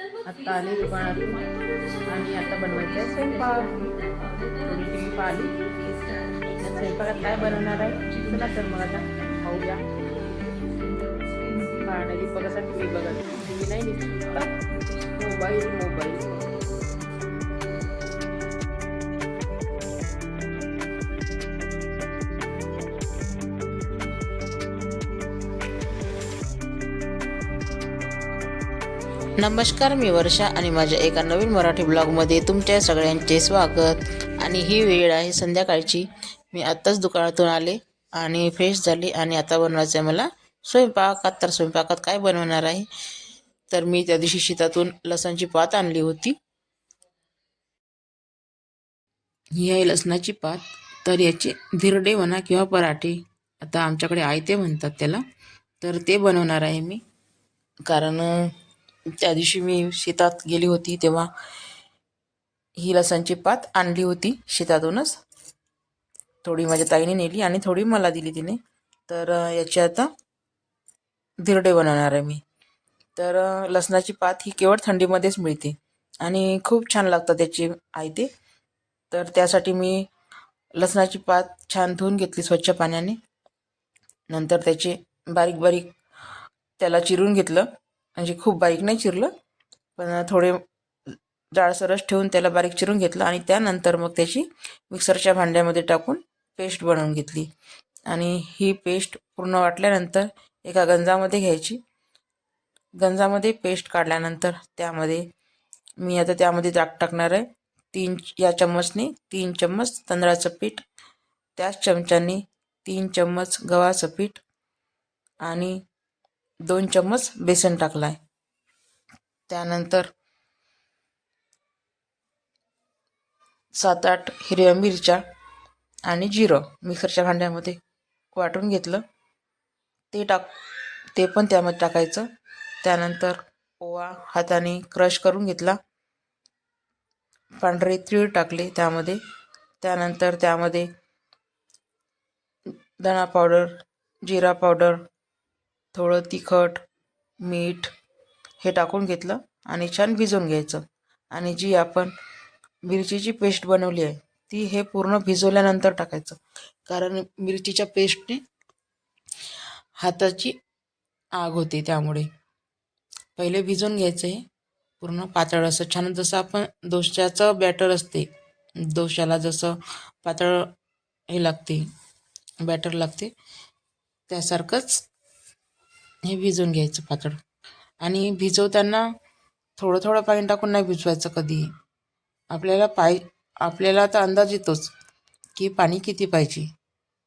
आत्ता आले दुकानातून. आणि आता बनवायचं आहे स्वयंपाक. थोडी टी व्ही पाहिली स्वयंपाकात काय बनवणार आहे? चला तर मग आता खाऊया. पाहणारी बघा टी व्ही बघत टी व्ही नाही मोबाईल मोबाईल. नमस्कार मी वर्षा आणि माझ्या एका नवीन मराठी ब्लॉगमध्ये तुमच्या सगळ्यांचे स्वागत. आणि ही वेळ आहे संध्याकाळची. मी आत्ताच दुकानातून आले आणि फ्रेश झाली आणि आता बनवायचं आहे मला स्वयंपाकात तर स्वयंपाकात काय बनवणार आहे? तर मी त्या दिवशी शेतातून लसणाची पात आणली होती. ही आहे लसणाची पात. तर याचे धिरडे म्हणा किंवा पराठे आता आमच्याकडे आयते म्हणतात त्याला. तर ते बनवणार आहे मी. कारण त्या दिवशी मी शेतात गेली होती तेव्हा ही लसणची पात आणली होती शेतातूनच. थोडी माझ्या ताईने नेली आणि थोडी मला दिली तिने. तर याची याचे आता धिरडे बनवणार आहे मी. तर लसणाची पात ही केवळ थंडीमध्येच मिळते आणि खूप छान लागतात त्याची आयते. तर त्यासाठी मी लसणाची पात छान धुवून घेतली स्वच्छ पाण्याने. नंतर त्याचे बारीक बारीक त्याला चिरून घेतलं. म्हणजे खूप बारीक नाही चिरलं पण थोडे जाडसरच ठेवून त्याला बारीक चिरून घेतलं आणि त्यानंतर मग त्याची मिक्सरच्या भांड्यामध्ये टाकून पेस्ट बनवून घेतली. आणि ही पेस्ट पूर्ण वाटल्यानंतर एका गंजामध्ये घ्यायची. गंजामध्ये पेस्ट काढल्यानंतर त्यामध्ये मी आता त्यामध्ये टाक टाकणार आहे. तीन या चम्मचने तीन चम्मच तांदळाचं पीठ त्याच चमच्याने तीन चम्मच गव्हाचं पीठ आणि दोन चम्मच बेसन टाकला आहे त्यानंतर सात आठ हिरव्या मिरच्या आणि जिरं मिक्सरच्या भांड्यामध्ये वाटून घेतलं. ते टाक ते पण त्यामध्ये टाकायचं. त्यानंतर ओवा हाताने क्रश करून घेतला. पांढरे तीळ टाकले त्यामध्ये. त्यानंतर त्यामध्ये धणा पावडर जिरा पावडर थोडं तिखट मीठ हे टाकून घेतलं आणि छान भिजवून घ्यायचं. आणि जी आपण मिरचीची पेस्ट बनवली आहे ती हे पूर्ण भिजवल्यानंतर टाकायचं. कारण मिरचीच्या पेस्टने हाताची आग होते त्यामुळे. पहिले भिजवून घ्यायचं हे पूर्ण पातळ असं छान. जसं आपण दोशाचं बॅटर असते दोशाला जसं पातळ हे लागते बॅटर लागते त्यासारखंच हे भिजवून घ्यायचं पातळ. आणि भिजवताना थोडं थोडं पाणी टाकून नाही भिजवायचं कधी. आपल्याला पाय आपल्याला आता अंदाज येतोच की पाणी किती पाहिजे.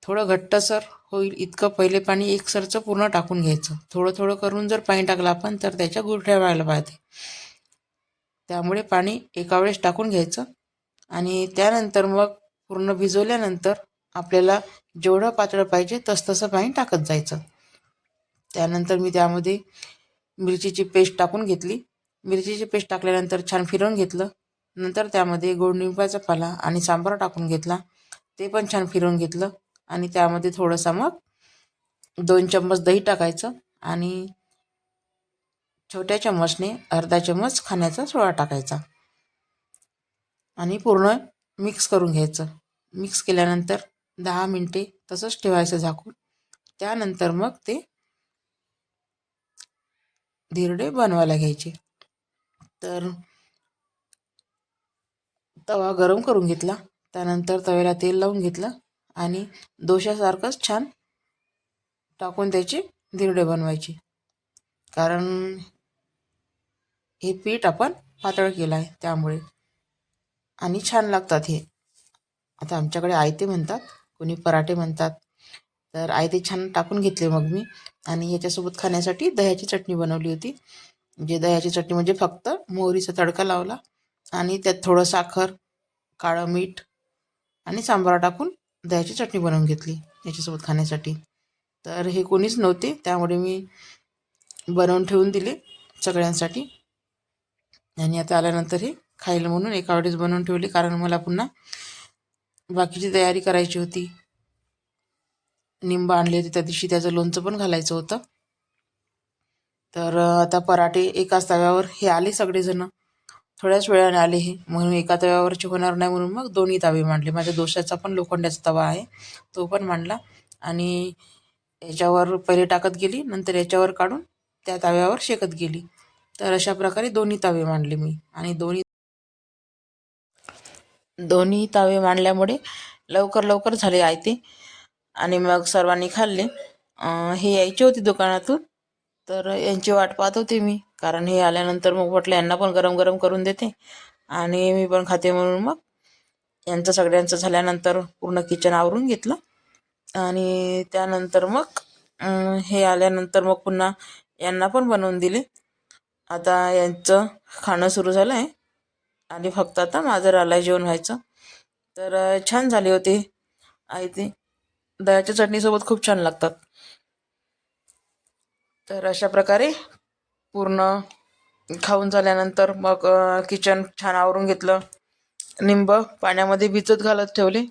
थोडं घट्टसर होईल इतकं पहिले पाणी एकसरचं पूर्ण टाकून घ्यायचं. थोडं थोडं करून जर पाणी टाकलं आपण तर त्याच्या गुरठ्या व्हायला पाहिजे त्यामुळे पाणी एका वेळेस टाकून घ्यायचं आणि त्यानंतर मग पूर्ण भिजवल्यानंतर आपल्याला जेवढं पातळ पाहिजे तसतसं पाणी टाकत जायचं. त्यानंतर मी त्यामध्ये मिरचीची पेस्ट टाकून घेतली. मिरचीची पेस्ट टाकल्यानंतर छान फिरवून घेतलं. नंतर त्यामध्ये गोड निंबाचा पाला आणि सांबार टाकून घेतला. ते पण छान फिरवून घेतलं. आणि त्यामध्ये थोडंसं मग दोन चम्मच दही टाकायचं आणि छोट्या चम्मचने अर्धा चम्मच खाण्याचा सोडा टाकायचा. आणि पूर्ण मिक्स करून घ्यायचं. मिक्स केल्यानंतर दहा मिनटे तसंच ठेवायचं झाकून. त्यानंतर मग ते धिरडे बनवायला घ्यायचे. तर तवा गरम करून घेतला. त्यानंतर तव्याला तेल लावून घेतलं आणि दोशासारखंच छान टाकून त्याचे धिरडे बनवायचे. कारण हे पीठ आपण पातळ केलं आहे त्यामुळे. आणि छान लागतात हे. आता आमच्याकडे आयते म्हणतात कोणी पराठे म्हणतात तर आयते छान टाकून घेतले मग मी. आणि याच्यासोबत खाण्यासाठी दह्याची चटणी बनवली होती. म्हणजे दह्याची चटणी म्हणजे फक्त मोहरीचा तडका लावला आणि त्यात थोडं साखर काळं मीठ आणि सांबार टाकून दह्याची चटणी बनवून घेतली याच्यासोबत खाण्यासाठी. तर हे कोणीच नव्हते त्यामुळे मी बनवून ठेवून दिले सगळ्यांसाठी. आणि आता आल्यानंतर हे खायला म्हणून एका वेळेस बनवून ठेवले कारण मला पुन्हा बाकीची तयारी करायची होती. निंब आणले होते त्या दिवशी. त्याचं लोणचं पण घालायचं होतं. तर आता पराठे एकाच तव्यावर हे आले सगळेजण. थोड्याच वेळाने आले हे. म्हणून एका तव्यावरचे होणार नाही म्हणून मग दोन्ही तवे मांडले. माझ्या दोशाचा पण लोखंडाचा तवा आहे. तो पण मांडला. आणि याच्यावर पहिले टाकत गेली नंतर याच्यावर काढून त्या तव्यावर शेकत गेली. तर अशा प्रकारे दोन्ही तवे मांडले मी. आणि दोन्ही दोन्ही तवे मांडल्यामुळे लवकर लवकर झाले आयते. आणि मग सर्वांनी खाल्ले. हे यायचे होते दुकानातून. तर यांची वाट पाहत होते मी. कारण हे आल्यानंतर मग म्हटलं यांना पण गरम गरम करून देते. आणि मी पण खाते म्हणून मग यांचं सगळ्यांचं झाल्यानंतर पूर्ण किचन आवरून घेतलं. आणि त्यानंतर मग हे आल्यानंतर मग पुन्हा यांना पण बनवून दिले. आता यांचं खाणं सुरू झालं आहे आणि फक्त आता माझं राहिलं जेवण व्हायचं. तर छान झाली होती. आहे ते दह्याच्या चटणीसोबत खूप छान लागतात. तर अशा प्रकारे पूर्ण खाऊन झाल्यानंतर मग किचन छान आवरून घेतलं. निंब पाण्यामध्ये भिजत घालत ठेवले.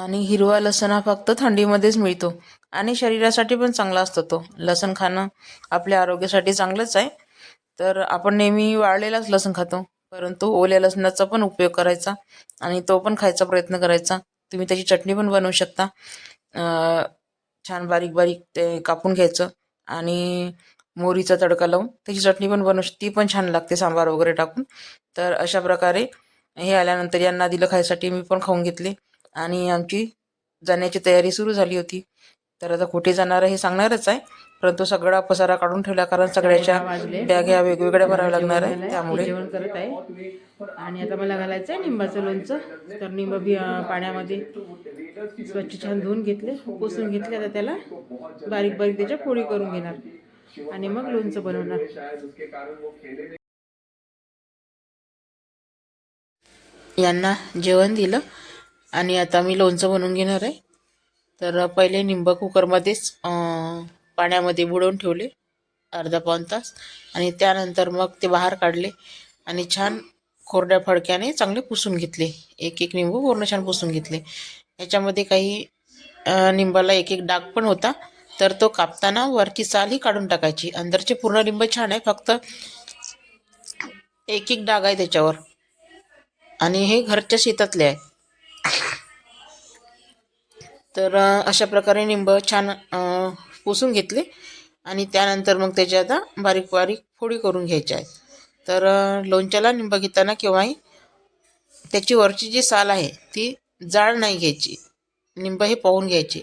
आणि हिरवा लसण हा फक्त थंडीमध्येच मिळतो. आणि शरीरासाठी पण चांगला असतो तो. लसण खाणं आपल्या आरोग्यासाठी चांगलंच आहे. तर आपण नेहमी वाळलेलाच लसण खातो. परंतु ओल्या लसणाचा पण उपयोग करायचा आणि तो पण खायचा प्रयत्न करायचा. तुम्ही त्याची चटणी पण बनवू शकता. छान बारीक बारीक ते कापून घ्यायचं आणि मोहरीचा तडका लावून त्याची चटणी पण बनवू श- ती पण छान लागते सांबार वगैरे टाकून. तर अशा प्रकारे हे आल्यानंतर यांना दिलं खायसाठी मी पण खाऊन घेतले. आणि आमची जाण्याची तयारी सुरू झाली होती. तर आता कुठे जाणार हे सांगणारच आहे. परंतु सगळा पसारा काढून ठेवला कारण सगळ्याच्या बॅग ह्या वेगवेगळ्या भराव्या लागणार आहे त्यामुळे जेवण करत आहे. आणि आता मला घालायचं आहे निंबाचं लोणचं. तर निंब बी पाण्यामध्ये स्वच्छ छान धुवून घेतले पुसून घेतले. आता त्याला बारीक बारीक त्याच्या पोळी करून घेणार. आणि मग लोणचं बनवणार. यांना जेवण दिलं. आणि आता मी लोणचं बनवून घेणार आहे. तर पहिले निंब कुकरमध्येच पाण्यामध्ये बुडवून ठेवले अर्धा पाऊण तास. आणि त्यानंतर मग ते बाहेर काढले आणि छान कोरड्या फडक्याने चांगले पुसून घेतले. एक एक निंबू पूर्ण छान पुसून घेतले. याच्यामध्ये काही निंबाला एक एक डाग पण होता. तर तो कापताना वरची साल ही काढून टाकायची. अंदरचे पूर्ण लिंब छान आहे. फक्त एक एक डाग आहे त्याच्यावर. आणि हे घरच्या शेतातले आहे. तर अशा प्रकारे निंब छान पुसून घेतले आणि त्यानंतर मग त्याची आता बारीक बारीक फोडी करून घ्यायच्या आहेत. तर लोणच्याला निंब घेताना केव्हाही त्याची वरची जी साल आहे ती जाड नाही घ्यायची. निंब हे पाहून घ्यायचे.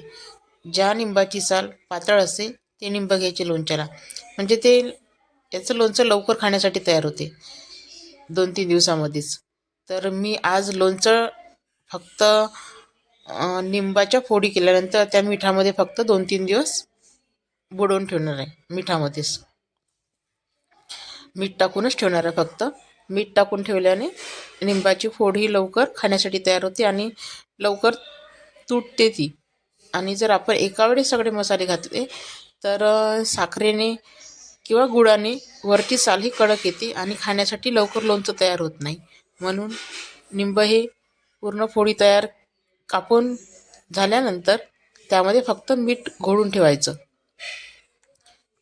ज्या निंबाची साल पातळ असेल ते निंब घ्यायचे लोणच्याला. म्हणजे ते याचं लोणचं लवकर खाण्यासाठी तयार होते. दोन तीन दिवसामध्येच. तर मी आज लोणचं फक्त निंबाच्या फोडी केल्यानंतर त्या मिठामध्ये फक्त दोन तीन दिवस बुडवून ठेवणार आहे मिठामध्येच. मीठ टाकूनच ठेवणार आहे फक्त. मीठ टाकून ठेवल्याने निंबाची फोड ही लवकर खाण्यासाठी तयार होते आणि लवकर तुटते ती आणि जर आपण एका वेळेस सगळे मसाले घातले तर साखरेने किंवा गुळाने वरची साल ही कडक येते आणि खाण्यासाठी लवकर लोणचं तयार होत नाही. म्हणून निंब हे पूर्ण फोडी तयार कापून झाल्यानंतर त्यामध्ये फक्त मीठ घोळून ठेवायचं.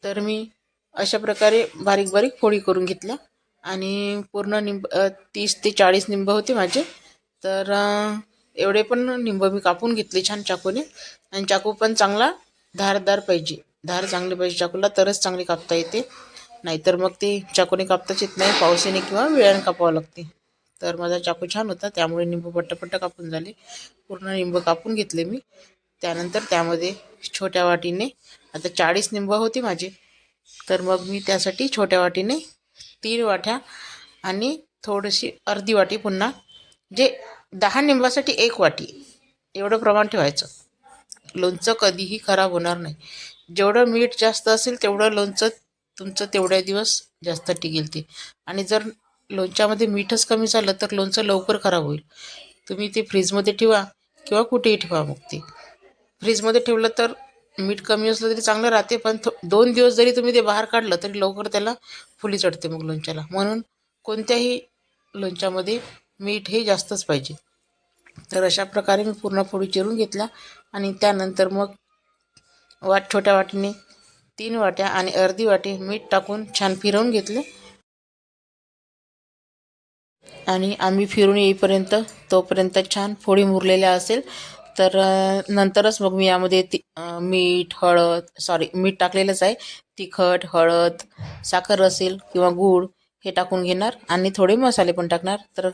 तर मी अशा प्रकारे बारीक बारीक फोडी करून घेतल्या आणि पूर्ण निंब तीस ते चाळीस निंब होते माझे. तर एवढे पण निंब मी कापून घेतले छान चाकूने. आणि चाकू पण चांगला धारदार पाहिजे. धार चांगली पाहिजे चाकूला तरच चांगली कापता येते. नाहीतर मग ती चाकूने कापताच येत नाही. पावसाने किंवा वेळाने कापावं लागते. तर माझा चाकू छान होता त्यामुळे निंबू पट्टपट्ट कापून झाले. पूर्ण निंब कापून घेतले मी. त्यानंतर त्यामध्ये छोट्या वाटीने आता चाळीस निंबं होती माझी तर मग मी त्यासाठी छोट्या वाटीने तीन वाट्या आणि थोडीशी अर्धी वाटी पुन्हा जे दहा निंबासाठी एक वाटी एवढं प्रमाण ठेवायचं. लोणचं कधीही खराब होणार नाही. जेवढं मीठ जास्त असेल तेवढं लोणचं तुमचं तेवढ्या दिवस जास्त टिकेल ते. आणि जर लोणच्यामध्ये मीठच कमी झालं तर लोणचं लवकर खराब होईल. तुम्ही ते फ्रीजमध्ये ठेवा किंवा कुठेही ठेवा मग ते. फ्रीजमध्ये ठेवलं तर मीठ कमी असलं तरी चांगलं राहते पण थो दोन दिवस जरी तुम्ही ते बाहेर काढलं तरी लवकर त्याला फुली चढते मग लोणच्याला. म्हणून कोणत्याही लोणच्यामध्ये मीठ हे जास्तच पाहिजे. तर अशा प्रकारे मी पूर्ण फोडी चिरून घेतला आणि त्यानंतर मग वाट छोट्या वाटीने तीन वाट्या आणि अर्धी वाटी मीठ टाकून छान फिरवून घेतले. आणि आम्ही फिरून येईपर्यंत तोपर्यंत छान फोडी मुरलेल्या असेल. तर नंतरच मग मी यामध्ये ती मीठ हळद सॉरी मीठ टाकलेलंच आहे. तिखट हळद साखर असेल किंवा गूळ हे टाकून घेणार आणि थोडे मसाले पण टाकणार. तर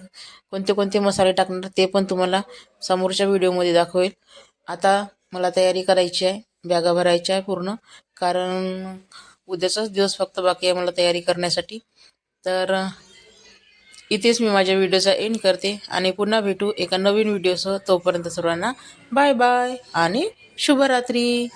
कोणते कोणते मसाले टाकणार ते पण तुम्हाला समोरच्या व्हिडिओमध्ये दाखवेल. आता मला तयारी करायची आहे बॅगा भरायच्या आहे पूर्ण. कारण उद्याचाच दिवस फक्त बाकी आहे मला तयारी करण्यासाठी. तर इथेच मी माझ्या व्हिडिओचा एंड करते आणि पुन्हा भेटू एका नवीन व्हिडिओसह तोपर्यंत सर्वांना बाय बाय आणि शुभरात्री.